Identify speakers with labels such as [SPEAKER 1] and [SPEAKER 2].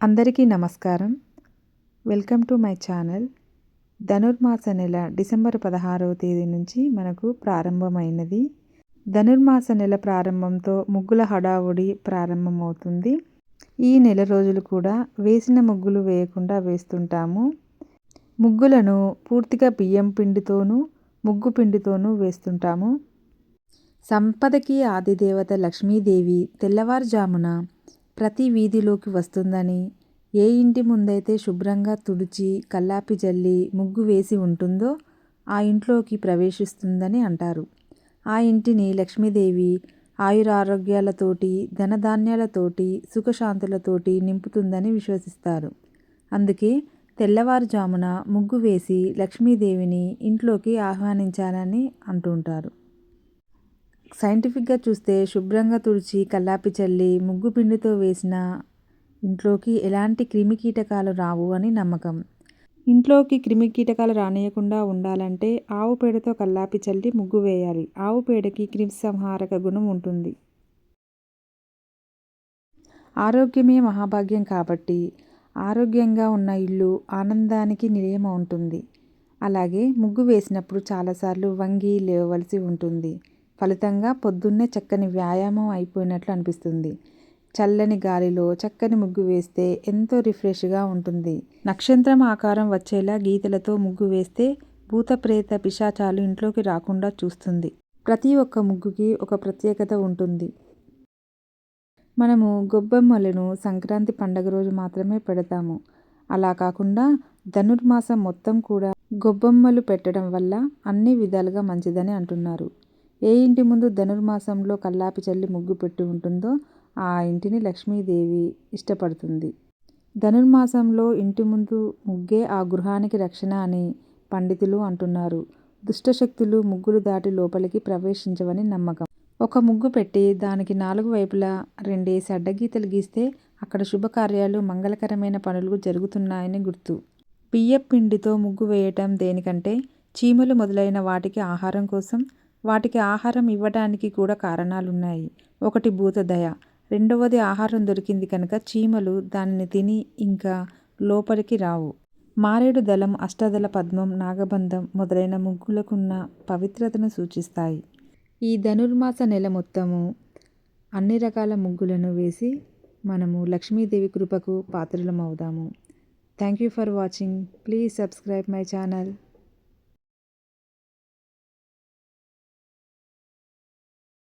[SPEAKER 1] అందరికీ నమస్కారం. Welcome to my channel. Dhanurmasa నెల డిసెంబర్ పదహారవ తేదీ నుంచి మనకు ప్రారంభమైనది. ధనుర్మాస నెల ప్రారంభంతో ముగ్గుల హడావుడి ప్రారంభమవుతుంది. ఈ నెల రోజులు కూడా వేసిన ముగ్గులు వేయకుండా వేస్తుంటాము. ముగ్గులను పూర్తిగా బియ్యం పిండితోనూ ముగ్గు పిండితోనూ వేస్తుంటాము. సంపదకి ఆదిదేవత లక్ష్మీదేవి తెల్లవారుజామున ప్రతి వీధిలోకి వస్తుందని ఏ ఇంటి ముందైతే శుభ్రంగా తుడిచి కల్లాపి జల్లి ముగ్గు వేసి ఉంటుందో ఆ ఇంట్లోకి ప్రవేశిస్తుందని అంటారు. ఆ ఇంటిని లక్ష్మీదేవి ఆయురారోగ్యాలతోటి ధనధాన్యాలతోటి సుఖశాంతులతోటి నింపుతుందని విశ్వసిస్తారు. అందుకే తెల్లవారుజామున ముగ్గు వేసి లక్ష్మీదేవిని ఇంట్లోకి ఆహ్వానించాలని అంటుంటారు సైంటిఫిక్గా చూస్తే శుభ్రంగా తుడిచి కల్లాపి చల్లి ముగ్గు పిండితో వేసిన ఇంట్లోకి ఎలాంటి క్రిమి కీటకాలు రావు అని నమ్మకం. ఇంట్లోకి క్రిమి కీటకాలు రానియకుండా ఉండాలంటే ఆవు పేడతో కల్లాపి చల్లి ముగ్గు వేయాలి. ఆవు పేడకి క్రిమి సంహారక గుణం ఉంటుంది. ఆరోగ్యమే మహాభాగ్యం కాబట్టి ఆరోగ్యంగా ఉన్న ఇల్లు ఆనందానికి నిలయం ఉంటుంది అలాగే ముగ్గు వేసినప్పుడు చాలాసార్లు వంగి లేవవలసి ఉంటుంది. ఫలితంగా పొద్దున్నే చక్కని వ్యాయామం అయిపోయినట్లు అనిపిస్తుంది. చల్లని గాలిలో చక్కని ముగ్గు వేస్తే ఎంతో రిఫ్రెష్గా ఉంటుంది. నక్షత్రం ఆకారం వచ్చేలా గీతలతో ముగ్గు వేస్తే భూత ప్రేత పిశాచాలు ఇంట్లోకి రాకుండా చూస్తుంది. ప్రతి ఒక్క ముగ్గుకి ఒక ప్రత్యేకత ఉంటుంది. మనము గొబ్బెమ్మలను సంక్రాంతి పండగ రోజు మాత్రమే పెడతాము. అలా కాకుండా ధనుర్మాసం మొత్తం కూడా గొబ్బెమ్మలు పెట్టడం వల్ల అన్ని విధాలుగా మంచిదని అంటున్నారు. ఏ ఇంటి ముందు ధనుర్మాసంలో కల్లాపి చల్లి ముగ్గు పెట్టి ఉంటుందో ఆ ఇంటిని లక్ష్మీదేవి ఇష్టపడుతుంది. ధనుర్మాసంలో ఇంటి ముందు ముగ్గే ఆ గృహానికి రక్షణ అని పండితులు అంటున్నారు. దుష్టశక్తులు ముగ్గులు దాటి లోపలికి ప్రవేశించవని నమ్మకం. ఒక ముగ్గు పెట్టి దానికి నాలుగు వైపులా రెండేసి అడ్డగీతలు గీస్తే అక్కడ శుభకార్యాలు మంగళకరమైన పనులు జరుగుతున్నాయని గుర్తు. బియ్యపిండితో ముగ్గు వేయటం దేనికంటే చీమలు మొదలైన వాటికి ఆహారం కోసం వాటికి ఆహారం ఇవ్వడానికి కూడా కారణాలున్నాయి. ఒకటి భూతదయ రెండవది ఆహారం దొరికింది కనుక చీమలు దానిని తిని ఇంకా లోపలికి రావు. మారేడు దళం అష్టదళ పద్మం నాగబంధం మొదలైన ముగ్గులకున్న పవిత్రతను సూచిస్తాయి. ఈ ధనుర్మాస నెల మొత్తము అన్ని రకాల ముగ్గులను వేసి మనము లక్ష్మీదేవి కృపకు పాత్రలం అవుదాము thank you for watching please subscribe my channel